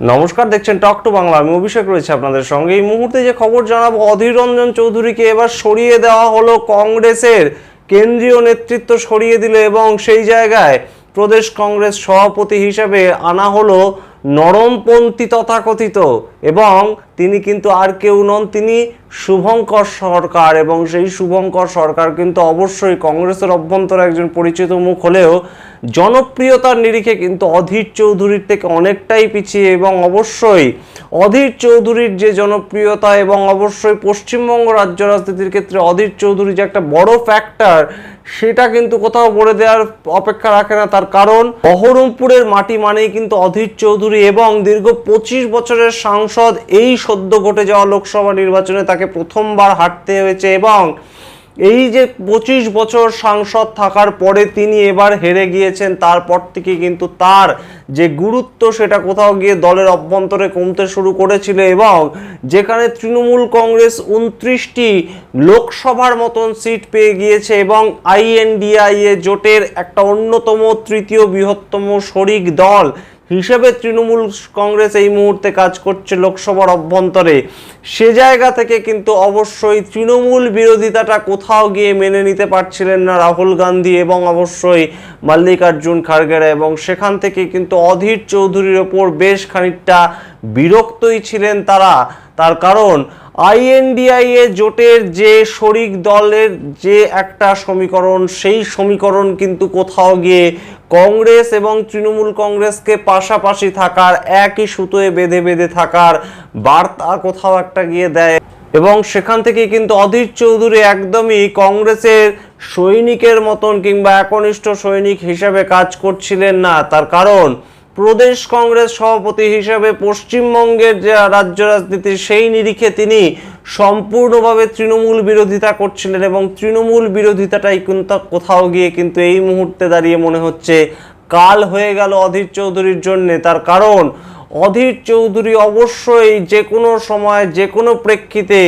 নমস্কার, দেখছেন টক টু বাংলা আমি অভিষেক রয়েছে আপনাদের সঙ্গে। এই মুহূর্তে যে খবর জানাব, অধীর রঞ্জন চৌধুরীকে এবার সরিয়ে দেওয়া হলো কংগ্রেসের। কেন্দ্রীয় নেতৃত্ব সরিয়ে দিল এবং সেই জায়গায় প্রদেশ কংগ্রেস সভাপতি হিসেবে আনা হলো নরমপন্থী তথাকথিত এবং তিনি কিন্তু আর কেউ নন, তিনি শুভঙ্কর সরকার এবং সেই শুভঙ্কর সরকার কিন্তু অবশ্যই কংগ্রেসের অভ্যন্তরে একজন পরিচিত মুখ হলেও জনপ্রিয়তার নিরিখে কিন্তু অধীর চৌধুরীর থেকে অনেকটাই পিছিয়ে এবং অবশ্যই অধীর চৌধুরীর যে জনপ্রিয়তা এবং অবশ্যই পশ্চিমবঙ্গ রাজ্য রাজনীতির ক্ষেত্রে অধীর চৌধুরী যে একটা বড় ফ্যাক্টর সেটা কিন্তু কোথাও বলে দেওয়ার অপেক্ষা রাখে না। তার কারণ, বহরমপুরের মাটি মানেই কিন্তু অধীর চৌধুরী এবং দীর্ঘ পঁচিশ বছরের সাংসদ এই সদ্য ঘটে যাওয়া লোকসভা নির্বাচনে তাকে প্রথমবার হাঁটতে হয়েছে এবং এই যে পঁচিশ বছর সাংসদ থাকার পরে তিনি এবার হেরে গিয়েছেন, তারপর থেকে কিন্তু তার যে গুরুত্ব সেটা কোথাও গিয়ে দলের অভ্যন্তরে কমতে শুরু করেছিল এবং যেখানে তৃণমূল কংগ্রেস উনত্রিশটি লোকসভার মতন সিট পেয়ে গিয়েছে এবং আইএনডিআইএ জোটের একটা অন্যতম, তৃতীয় বৃহত্তম শরিক দল হিসেবে তৃণমূল কংগ্রেস এই মুহূর্তে কাজ করছে লোকসভার অভ্যন্তরে। সে জায়গা থেকে কিন্তু অবশ্যই তৃণমূল বিরোধিতাটা কোথাও গিয়ে মেনে নিতে পারছিলেন না রাহুল গান্ধী এবং অবশ্যই মাল্লিকার্জুন খাড়গেরা এবং সেখান থেকে কিন্তু অধীর চৌধুরীর ওপর বেশ খানিকটা বিরক্তই ছিলেন তারা। তার কারণ আইএনডিআইএ জোটের যে শরিক দলের যে একটা সমীকরণ, সেই সমীকরণ কিন্তু কোথাও গিয়ে কংগ্রেস এবং তৃণমূল কংগ্রেসকে পাশাপাশি থাকার, একই সুতোয় বেঁধে বেঁধে থাকার বার্তা কোথাও একটা গিয়ে দেয়। এবং সেখান থেকে কিন্তু অধীর চৌধুরী একদমই কংগ্রেসের সৈনিকের মতন কিংবা একনিষ্ঠ সৈনিক হিসেবে কাজ করছিলেন না। তার কারণ প্রদেশ কংগ্রেস সভাপতি হিসেবে পশ্চিমবঙ্গের যে রাজ্য রাজনীতি, সেই নিরিখে তিনি সম্পূর্ণভাবে তৃণমূল বিরোধিতা করছিলেন এবং তৃণমূল বিরোধিতাটাই কিন্তু কোথাও গিয়ে কিন্তু এই মুহূর্তে দাঁড়িয়ে মনে হচ্ছে কাল হয়ে গেল অধীর চৌধুরীর জন্যে। তার কারণ, অধীর চৌধুরী অবশ্যই যে কোনো সময়, যে কোনো প্রেক্ষিতে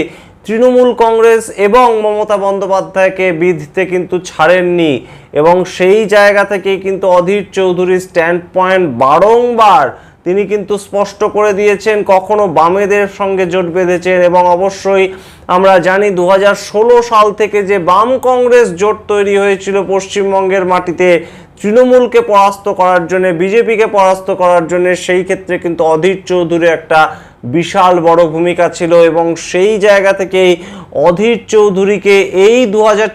তৃণমূল কংগ্রেস এবং মমতা বন্দ্যোপাধ্যায়কে বিধতে কিন্তু ছাড়েননি এবং সেই জায়গা থেকেই কিন্তু অধীর চৌধুরীর স্ট্যান্ড পয়েন্ট বারংবার তিনি কিন্তু স্পষ্ট করে দিয়েছেন, কখনো বামেদের সঙ্গে জোট বেঁধেছেন এবং অবশ্যই আমরা জানি দু হাজার ষোলো সাল থেকে যে বাম কংগ্রেস জোট তৈরি হয়েছিল পশ্চিমবঙ্গের মাটিতে তৃণমূলকে পরাস্ত করার জন্য, বিজেপিকে পরাস্ত করার জন্য সেই ক্ষেত্রে কিন্তু অধীর চৌধুরী একটা বিশাল বড় ভূমিকা ছিল এবং সেই জায়গা থেকেই অধীর চৌধুরীকে এই দু হাজার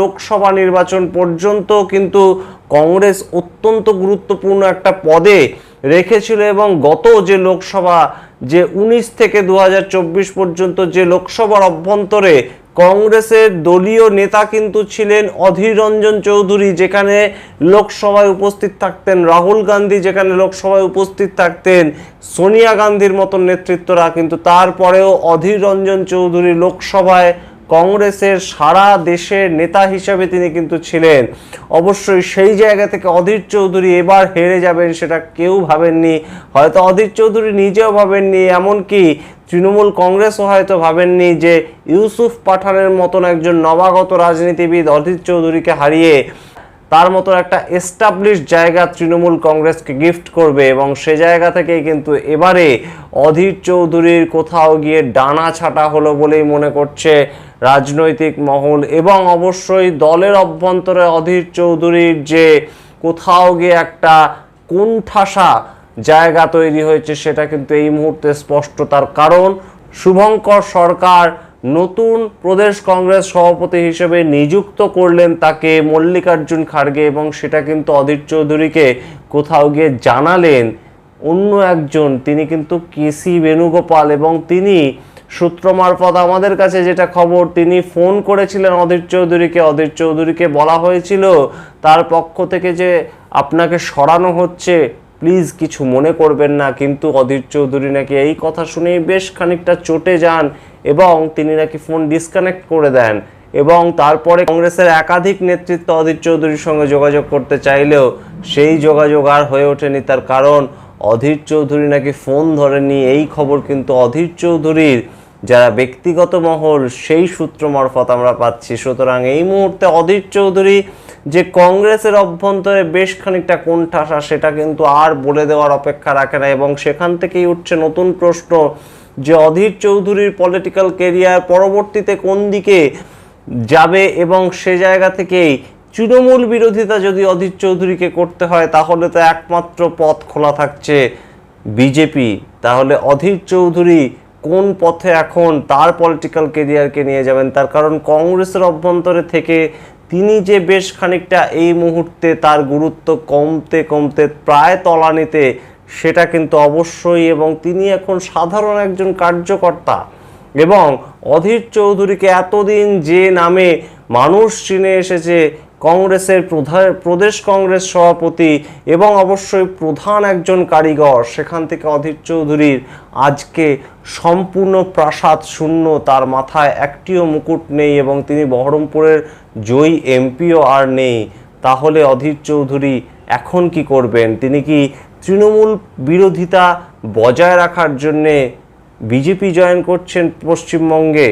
লোকসভা নির্বাচন পর্যন্ত কিন্তু কংগ্রেস অত্যন্ত গুরুত্বপূর্ণ একটা পদে রেখেছিল এবং গত যে লোকসভা, যে উনিশ থেকে দু হাজার চব্বিশ পর্যন্ত যে লোকসভার অভ্যন্তরে কংগ্রেসের দলীয় নেতা কিন্তু ছিলেন অধীর রঞ্জন চৌধুরী, যেখানে লোকসভায় উপস্থিত থাকতেন রাহুল গান্ধী, যেখানে লোকসভায় উপস্থিত থাকতেন সোনিয়া গান্ধীর মতন নেতৃত্বরা, কিন্তু তারপরেও অধীর রঞ্জন চৌধুরী লোকসভায় কংগ্রেসের সারা দেশের নেতা হিসাবে তিনি কিন্তু ছিলেন। অবশ্যই সেই জায়গা থেকে অধীর চৌধুরী এবার হেরে যাবেন সেটা কেউ ভাবেননি। হয়তো অধীর চৌধুরী নিজেও ভাবেননি, এমনকি তৃণমূল কংগ্রেসও হয়তো ভাবেননি যে ইউসুফ পাঠানের মতন একজন নবাগত রাজনীতিবিদ অধীর চৌধুরীকে হারিয়ে তার মতো একটা এস্টাবলিশ জায়গা তৃণমূল কংগ্রেসকে গিফট করবে এবং সে জায়গা থেকেই কিন্তু এবারে অধীর চৌধুরীর কোথাও গিয়ে ডানা ছাটা হলো বলেই মনে করছে রাজনৈতিক মহল এবং অবশ্যই দলের অভ্যন্তরে অধীর চৌধুরীর যে কোথাও গিয়ে একটা কোণঠাসা জায়গা তৈরি হয়েছে সেটা কিন্তু এই মুহূর্তে স্পষ্ট তার কারণ। শুভঙ্কর সরকার নতুন প্রদেশ কংগ্রেস সভাপতি হিসেবে নিযুক্ত করলেন তাকে মল্লিকার্জুন খাড়গে এবং সেটা কিন্তু অধীর চৌধুরীকে কোথাও গিয়ে জানালেন। অন্য একজন, তিনি কিন্তু কেসি বেণুগোপাল এবং তিনি সূত্র মারফত আমাদের কাছে যেটা খবর, তিনি ফোন করেছিলেন অধীর চৌধুরীকে। অধীর চৌধুরীকে বলা হয়েছিল, তার পক্ষ থেকে যে আপনাকে সরানো হচ্ছে প্লিজ কিছু মনে করবেন না, কিন্তু অধীর চৌধুরী নাকি এই কথা শুনেই বেশ খানিকটা চটে যান এবং তিনি নাকি ফোন ডিসকানেক্ট করে দেন এবং তারপরে কংগ্রেসের একাধিক নেতৃত্ব অধীর চৌধুরীর সঙ্গে যোগাযোগ করতে চাইলেও সেই যোগাযোগ আর হয়ে ওঠেনি। তার কারণ অধীর চৌধুরী নাকি ফোন ধরেনি এই খবর কিন্তু অধীর চৌধুরীর যারা ব্যক্তিগত মহল, সেই সূত্র মারফত আমরা পাচ্ছি। সুতরাং এই মুহূর্তে অধীর চৌধুরী যে কংগ্রেসের অভ্যন্তরে বেশ খানিকটা কোণঠাসা সেটা কিন্তু আর বলে দেওয়ার অপেক্ষা রাখে না এবং সেখান থেকেই উঠছে নতুন প্রশ্ন যে অধীর চৌধুরীর পলিটিক্যাল কেরিয়ার পরবর্তীতে কোন দিকে যাবে এবং সে জায়গা থেকেই তৃণমূল বিরোধিতা যদি অধীর চৌধুরীকে করতে হয়, তাহলে তো একমাত্র পথ খোলা থাকছে বিজেপি। তাহলে অধীর চৌধুরী কোন পথে এখন তার পলিটিক্যাল কেরিয়ারকে নিয়ে যাবেন? তার কারণ কংগ্রেসের অভ্যন্তরে থেকে তিনি যে বেশ খানিকটা এই মুহূর্তে তার গুরুত্ব কমতে কমতে প্রায় তলানিতে, সেটা কিন্তু অবশ্যই এবং তিনি এখন সাধারণ একজন কার্যকর্তা এবং অধীর চৌধুরীকে এতদিন যে নামে মানুষ চিনে এসেছে কংগ্রেসের প্রধান, প্রদেশ কংগ্রেস সভাপতি এবং অবশ্যই প্রধান একজন কারিগর সেখান থেকে অধীর চৌধুরীর আজকে সম্পূর্ণ প্রাসাদ শূন্য, তার মাথায় একটিও মুকুট নেই এবং তিনি বহরমপুরের জয়ী এমপিও আর নেই। তাহলে অধীর চৌধুরী এখন কি করবেন? তিনি কি তৃণমূল বিরোধিতা বজায় রাখার জন্যে বিজেপি জয়েন করছেন পশ্চিমবঙ্গে,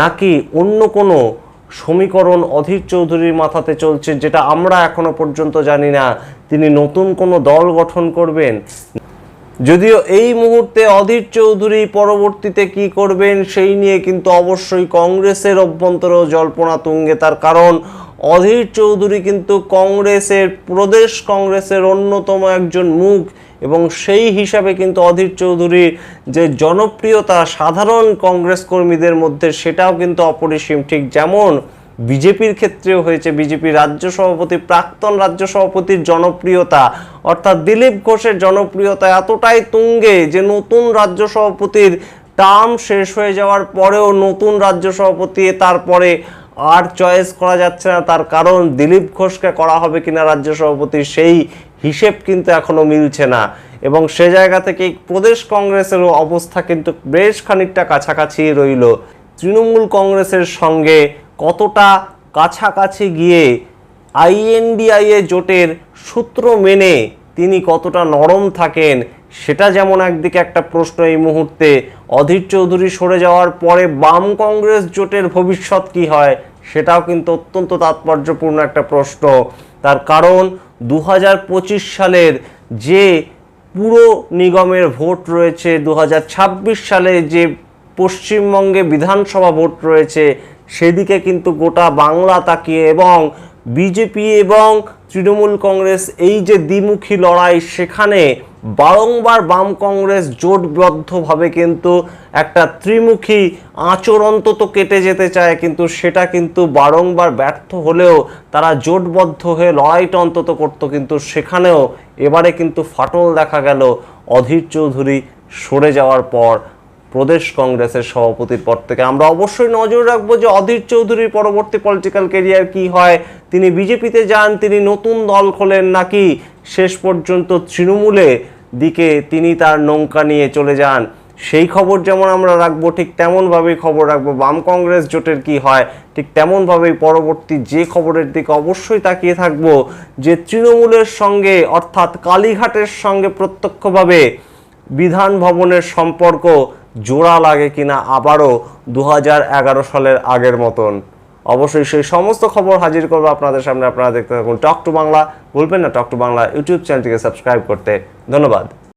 নাকি অন্য কোনো সমীকরণ অধীর চৌধুরীর মাথাতে চলছে, যেটা আমরা এখনও পর্যন্ত জানি না। তিনি নতুন কোনো দল গঠন করবেন? যদিও এই মুহূর্তে অধীর চৌধুরী পরবর্তীতে কি করবেন, সেই নিয়ে কিন্তু অবশ্যই কংগ্রেসের অভ্যন্তর জল্পনা তুঙ্গে তার কারণ অধীর চৌধুরী কিন্তু কংগ্রেসের, প্রদেশ কংগ্রেসের অন্যতম একজন মুখ। এবং সেই হিসাবে কিন্তু অধীর চৌধুরীর যে জনপ্রিয়তা সাধারণ কংগ্রেস কর্মীদের মধ্যে সেটাও কিন্তু অপরিসীম। ঠিক যেমন বিজেপির ক্ষেত্রেও হয়েছে, বিজেপি রাজ্য সভাপতি, প্রাক্তন রাজ্য সভাপতির জনপ্রিয়তা, অর্থাৎ দিলীপ ঘোষের জনপ্রিয়তা এতটাই তুঙ্গে যে নতুন রাজ্য সভাপতির টার্ম শেষ হয়ে যাওয়ার পরেও নতুন রাজ্য সভাপতি তারপরে আর চয়েস করা যাচ্ছে না। তার কারণ দিলীপ ঘোষকে করা হবে কিনা রাজ্য সভাপতি সেই হিসেব কিন্তু এখনও মিলছে না। এবং সে জায়গা থেকে প্রদেশ কংগ্রেসেরও অবস্থা কিন্তু বেশ খানিকটা কাছাকাছি রইল। তৃণমূল কংগ্রেসের সঙ্গে কতটা কাছাকাছি গিয়ে আইএনডিআইএ জোটের সূত্র মেনে তিনি কতটা নরম থাকেন, সেটা যেমন একদিকে একটা প্রশ্ন এই মুহূর্তে, অধীর চৌধুরী সরে যাওয়ার পরে বাম কংগ্রেস জোটের ভবিষ্যৎ কি হয় সেটাও কিন্তু অত্যন্ত তাৎপর্যপূর্ণ একটা প্রশ্ন। তার কারণ দু হাজার পঁচিশ সালের যে পুরো নিগমের ভোট রয়েছে দু হাজার ছাব্বিশ সালে যে পশ্চিমবঙ্গে বিধানসভা ভোট রয়েছে, সেদিকে কিন্তু গোটা বাংলা তাকিয়ে এবং বিজেপি এবং তৃণমূল কংগ্রেস এই যে দ্বিমুখী লড়াই, সেখানে বারংবার বাম কংগ্রেস জোটবদ্ধভাবে কিন্তু একটা ত্রিমুখী আচরণ তো কেটে যেতে চায়, কিন্তু সেটা কিন্তু বারংবার ব্যর্থ হলেও তারা জোটবদ্ধ হয়ে লড়াইটা অন্তত করতো, কিন্তু সেখানেও এবারে কিন্তু ফাটল দেখা গেল। অধীর চৌধুরী সরে যাওয়ার পর প্রদেশ কংগ্রেসের সভাপতির পদ থেকে। আমরা অবশ্যই নজর রাখব যে অধীর চৌধুরীর পরবর্তী পলিটিক্যাল কেরিয়ার কি হয়। তিনি বিজেপিতে যান, তিনি নতুন দল খোলেন নাকি শেষ পর্যন্ত তৃণমূলে দিকে তিনি তার নৌকা নিয়ে চলে যান। সেই খবর যেমন আমরা রাখব, ঠিক তেমনভাবেই খবর রাখব, বাম কংগ্রেস জোটের কি হয়, ঠিক তেমনভাবেই পরবর্তী যে খবরের দিকে অবশ্যই তাকিয়ে থাকব যে তৃণমূলের সঙ্গে, অর্থাৎ কালীঘাটের সঙ্গে প্রত্যক্ষভাবে বিধান ভবনের সম্পর্ক জোড়া লাগে কিনা আবারও দু হাজার এগারো সালের আগের মতন। অবশ্যই সেই সমস্ত খবর হাজির করব আপনাদের সামনে। আপনারা দেখতে থাকুন টক টু বাংলা। বলবেন না টক টু বাংলা ইউটিউব চ্যানেলটিকে সাবস্ক্রাইব করতে। ধন্যবাদ।